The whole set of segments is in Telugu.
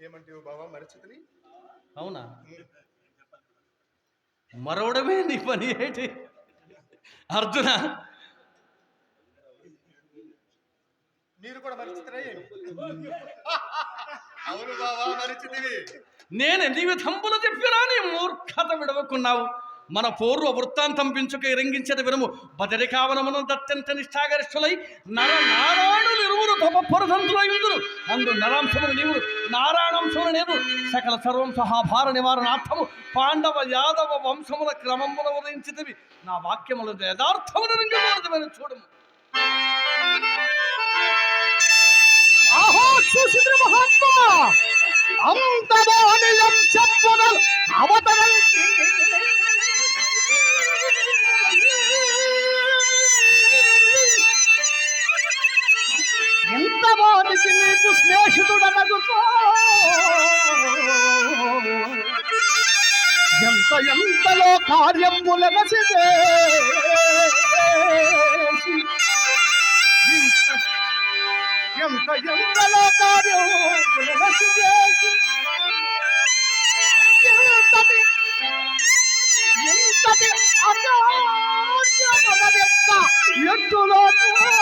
ఏమంటావు బావా? మరిచితిని? అవునా? మరవడమే నీ పని ఏంటి? అర్జున! మీరు కూడా మరిచితిరా అవును బావా మరిచితివి. నేను ఎన్ని విధంబులు చెప్పినా నీ మూర్ఖత విడవకున్నావు. మన పూర్వ వృత్తాంతం పెంచుక ఇరంగించని వినము. బదరికావనమున కావనమును నిష్ఠాగరిష్ఠులై నర నారాయణులు ఇరువురు తమ పొరదంతులైందురు అందు నరాంశములు నీవు నారాయణంశములు నేను. సకల సర్వం సహాభార నివారణార్థము పాండవ యాదవ వంశముల క్రమముల ఉదయించితివి. నా వాక్యముల యథార్థములు రింగమని చూడము. ఆహో చూసిద్రు మహాత్మ! అంతమోనియం చెప్పునల్ అవతరం ఎంతవానికి నీకు స్నేహితుడనగుతో ఎంత ఎంతలో కార్యములనసిదే? ఎంత ఎంతలో కార్యం ఎంతటి అగాధమనెంత ఎట్టులో నేను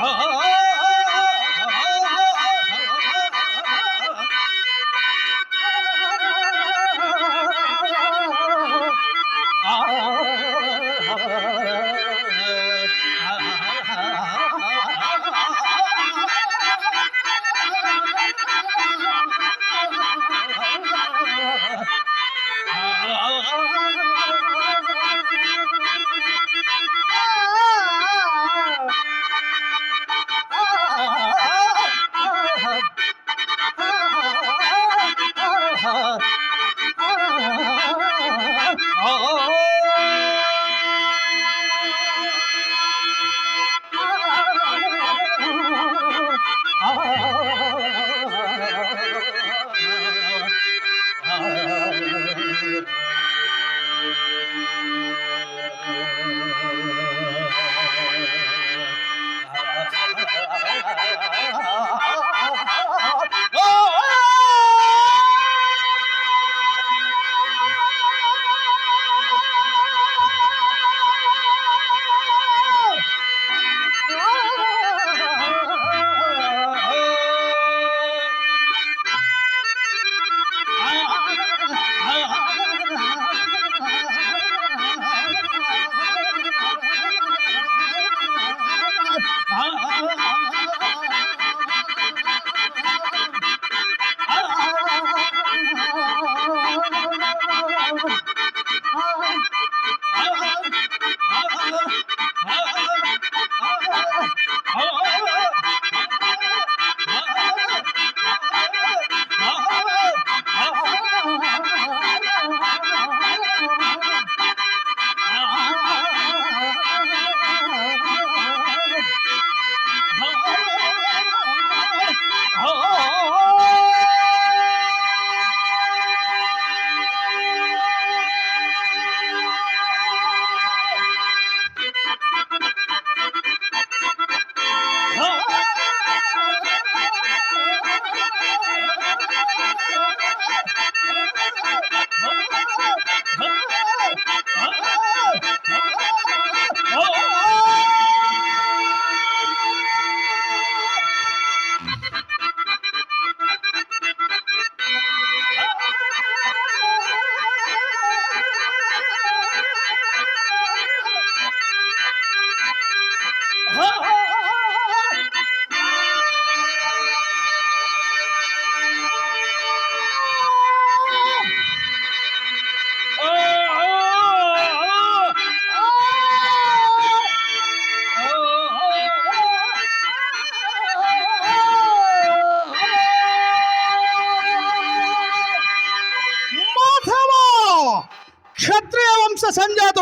ಆ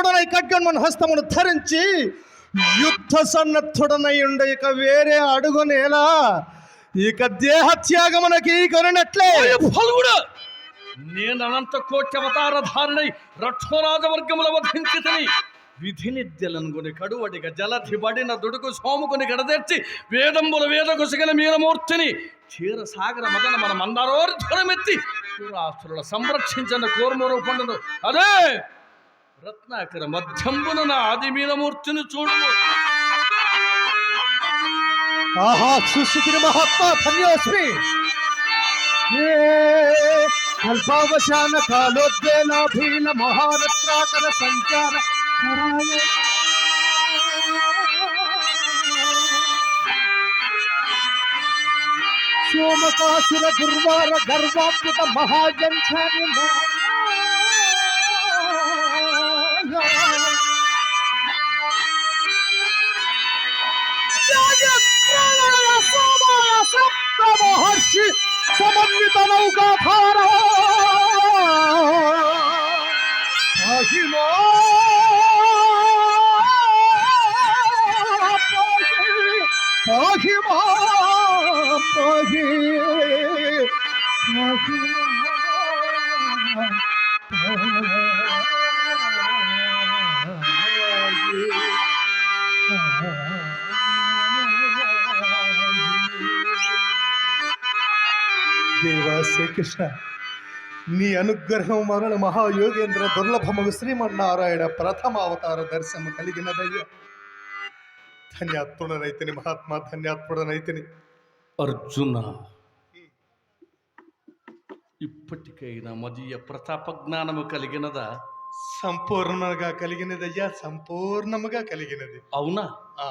సన్నద్ధుడనై ఖడ్గన్మన్ హస్తమును ధరించి యుద్ధ సన్నద్ధుడనై ఉండ ఇక వేరే అడుగు నేల. ఇక దేహత్యాగమునకి కొనట్లే ఫల్గుడు! నేను అనంత కోటి అవతార ధారణై రక్షోరాజవర్గముల వధించితని విధి నిద్యలనుకుని కడువడిగ జలధి బడిన దుడుకు సోముకుని గడదెర్చి వేదంబుల వేద కుసగల మీనమూర్తిని క్షీర సాగర మదన మన మందారోరి ధ్వరమెత్తి సురాసురుల సంరక్షించిన కూర్మరు పండును అదే రత్నాకర మధ్యంబున నా ఆది మీనమూర్తిని చూడు ఆహా సుస్థితిని మహాత్మా ధన్యోస్మి ఏ కల్పావశాన కాలోద్వేలాభీన మహారత్రాకర సంచార కరాయ. సోమకాసుర దుర్వార గర్వాప్యుత మహాజంఛాని जीतन का था रहा దేవా శ్రీకృష్ణ నీ అనుగ్రహం మరణ మహాయోగేంద్ర దుర్లభమగు శ్రీమన్నారాయణ ప్రథమ అవతార దర్శనము కలిగినదయ్యా ధన్యాత్ముడనైతిని మహాత్మా ధన్యాత్ముడనైతిని అర్జున ఇప్పటికైనా మదీయ ప్రతాప జ్ఞానము కలిగినదా సంపూర్ణంగా కలిగినదయ్యా సంపూర్ణముగా కలిగినది అవునా ఆ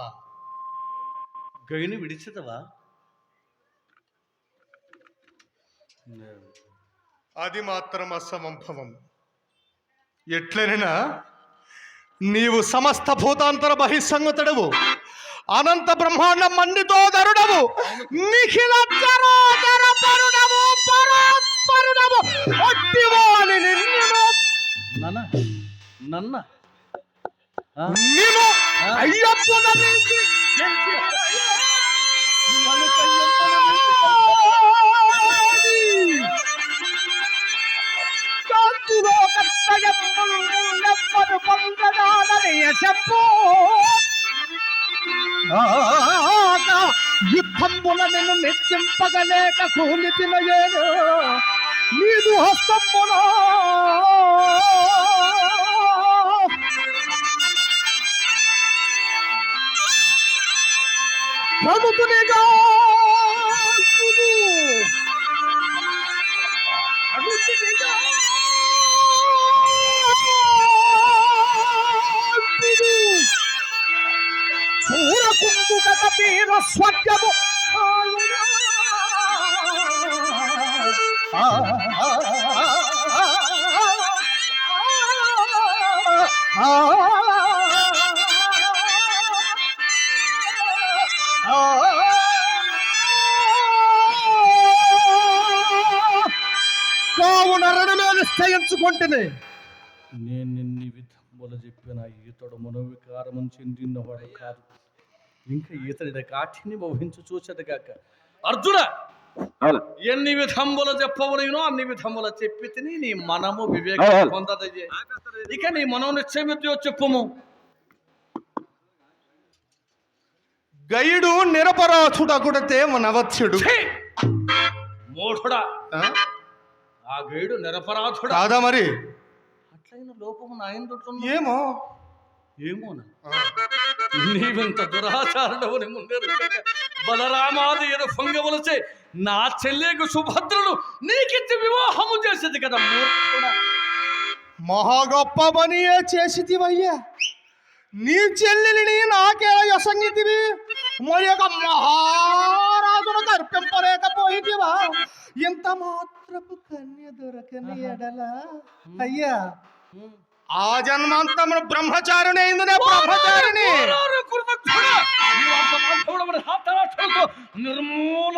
గైని విడిచిదవా అది మాత్రం అసంభవం ఎట్లనైనా నీవు సమస్త భూతాంతర బహిస్సంగతుడవు. అనంత బ్రహ్మాండ మండితో ధరుడవు నిఖిల నన్న కత్తయమ్మను పొందదాననయ చెప్పు యుద్ధంబుల నిన్ను నెచ్చింపగలేక కూలి తినయేను. నీదు హస్తమునా. ప్రభుతునిగా అడుగునిగా స్వర్గము ఆ, కావున రణమే నిశ్చయించుకుంటుంది నేను ఎన్ని విధములు చెప్పిన ఈతడు మనోవికారము చెందినవాడు కాదు ఇంకా ఈతడి కాఠిని బహించు చూచదుగాక అర్జున! ఎన్ని విధముల చెప్పవలేనో అన్ని విధముల చెప్పి తిని నీ మనము వివేకం పొందదయ్యే. ఇక నీ మనో నిశ్చయమితో చెప్పుము? గైడు నిరపరాధుడకుడతే మనవత్స్యుడు ఛీ! మూఢుడా. ఆ? గైడు నిరపరాధుడా. కాదా మరి? అట్లయిన లోపము నాయందుంటున్నా ఏమో? ఏమోనా. నీవింత దురాచారుడవని ముందెరుగక బలరామాది ఎరు పొంగవలసే నా చెల్లెకు సుభద్రను నీకిచ్చి వివాహము చేసేది కదా మహా గొప్ప పనియే చేసిదివయ్యా నీ చెల్లెలిని నాకేలా యొసంగితివి మరి ఒక మహారాజును కర్పింపలేకపోయితివా? ఇంత మాత్రపు కన్య దొరకని ఎడల. అయ్యా. ಆ ಜನ್ಮ ಅಂತ ಬ್ರಹ್ಮಚಾರಣೆ ಇಂದನೆ ಬ್ರಹ್ಮಚಾರಣೆ ನಿರ್ಮೂಲ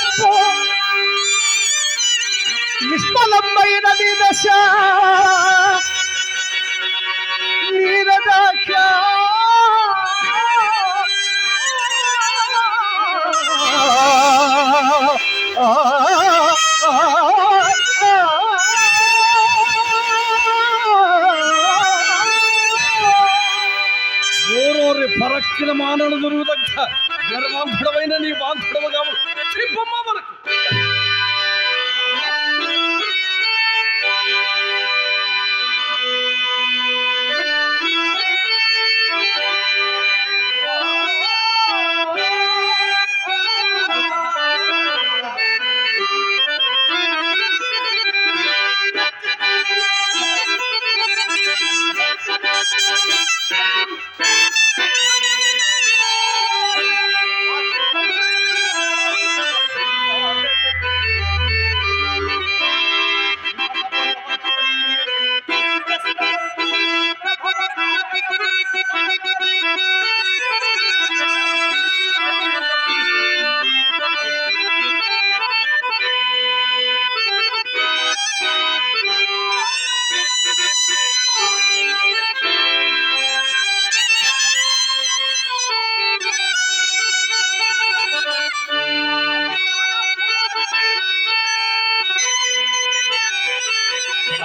గట్టితమైన నిష్ఫలమైనది దశ. నీరదాక్ష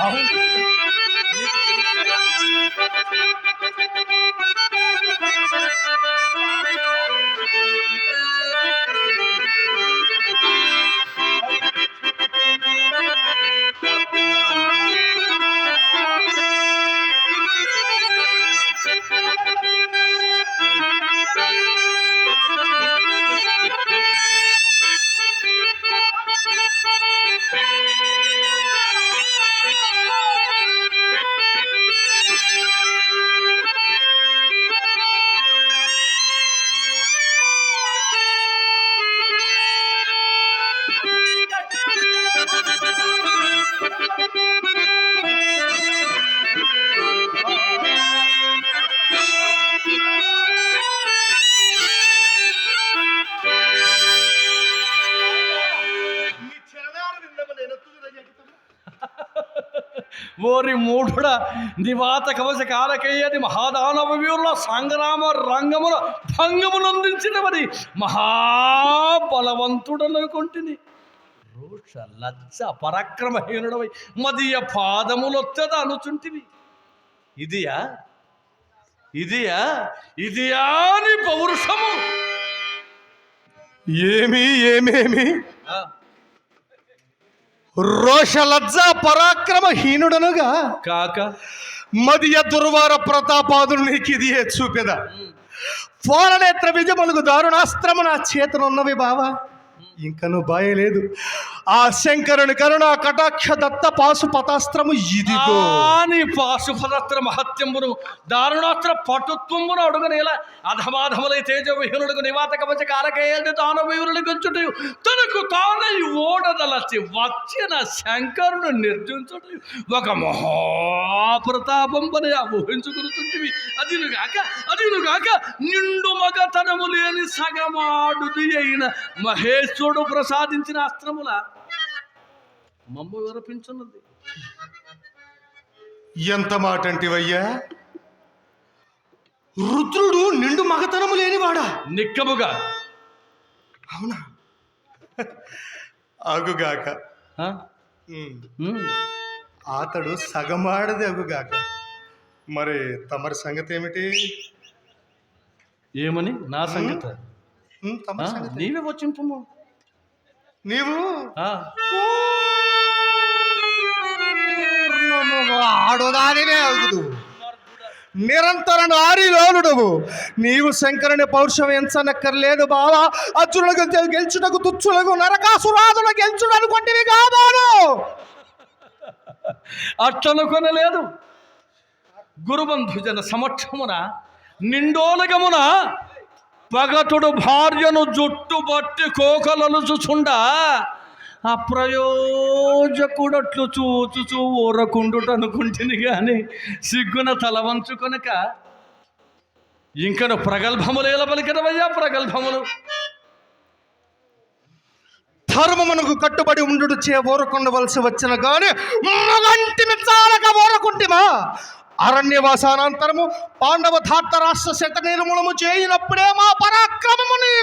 দাও Thank you. ఓరి మూఢుడ నివాత కవచ కాలకేయది మహాదానవ వీరుల సంగ్రామ రంగముల భంగమునందించిన మరి మహాబలవంతుడనుకుంటుని రోష లజ్జ పరాక్రమహీనుడవై మదియ పాదములొత్తద అనుచుంటివి. ఇదియా? ఇదియా? ఇదియా నీ పౌరుషము. ఏమి ఏమేమి? రోషలజ్జ పరాక్రమ హీనుడనుగా కాక? మదియ దుర్వార ప్రతాపాదులు నీకు ఇది చూపెద. ఫోననేత్ర విజయములకు దారుణాస్త్రము నా చేతనున్నవి బావా. ఇంకను బాయలేదు ఆ శంకరుని కరుణ కటాక్ష దత్త పాశు పతాస్త్రము ఇదిగో. నీ పాశుపదస్త్ర మహత్యమును దారుణాస్త్ర పటుత్వమును అడుగనేలా అధమాధములై తేజవిహీనుడుకు నివాత కవచ కాలకేయండి దానవీరులు గంచుటయు. తనకు తానై ఓడదలచి వచ్చిన శంకరుని నిర్జించుట ఒక మహాప్రతాపంపని ఊహించుకునుతుంటివి అదినుగాక అదినుగాక నిండు మగతనము లేని సగమాడుది అయిన మహేశ్వరుడు ప్రసాదించిన అస్త్రముల మమ్మ విరపించున్నది ఎంత మాట అంటివయ్యా రుద్రుడు నిండు మగతనము లేనివాడా? నిక్కముగా. అవునా? అగుగాక. అతడు సగమాడది అగుగాక మరి తమరి సంగతి ఏమిటి ఏమని? నా సంగతి? నీవే వచ్చింపు నీవు? ఆడుదానివే నిరంతర నారీలోనుడవు నీవు శంకరుని పౌరుషం ఎంచనక్కర్లేదు బావా. అర్జునులకు గెల్- గెలుచుటకు తుచ్చులకు నరకాసురాదులు గెలుచుడు అనుకుంటేవి కాబాను అట్లనుకొనలేదు గురుబంధుజన సమక్షమున నిండోలగమున పగతుడు భార్యను జుట్టు బట్టి కోకలలుచుచుండ అప్రయోజకుడట్లు చూచుచూ ఊరకుండుట అనుకుంటుంది కానీ సిగ్గున తల వంచుకొనక ఇంకను ప్రగల్భములేల పలికినవయ్యా ప్రగల్భములు. ధర్మమునకు కట్టుబడి ఉండు చే ఊరకుండవలసి వచ్చిన కానీ మగంటిని చాలక ఊరకుంటిమా? అరణ్యవాసానంతరము పాండవ ధార్త రాష్ట్ర శత నిర్మూలము చేయినప్పుడే మా పరాక్రమము నీ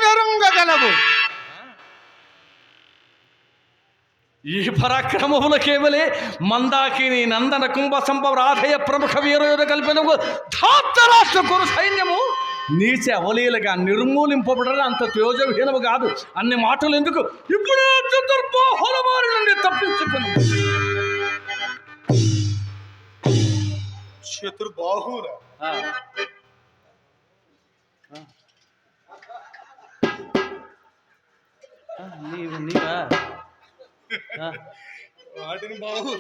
ఈ పరాక్రమముల కేవలే మందాకిని నందన కుంభ సంభవ రాధయ ప్రముఖ వీరయుధ కల్పిన ధాతరాష్ట్ర గురు సైన్యము నీచ అవలీలగా నిర్మూలింపబడడం అంత తేజహీనము కాదు. అన్ని మాటలు ఎందుకు? ఇప్పుడు చతుర్బాహుల వారి నుండి తప్పించుకుని చతుర్బాహుల నీవు నీవా? వాటిని బాహు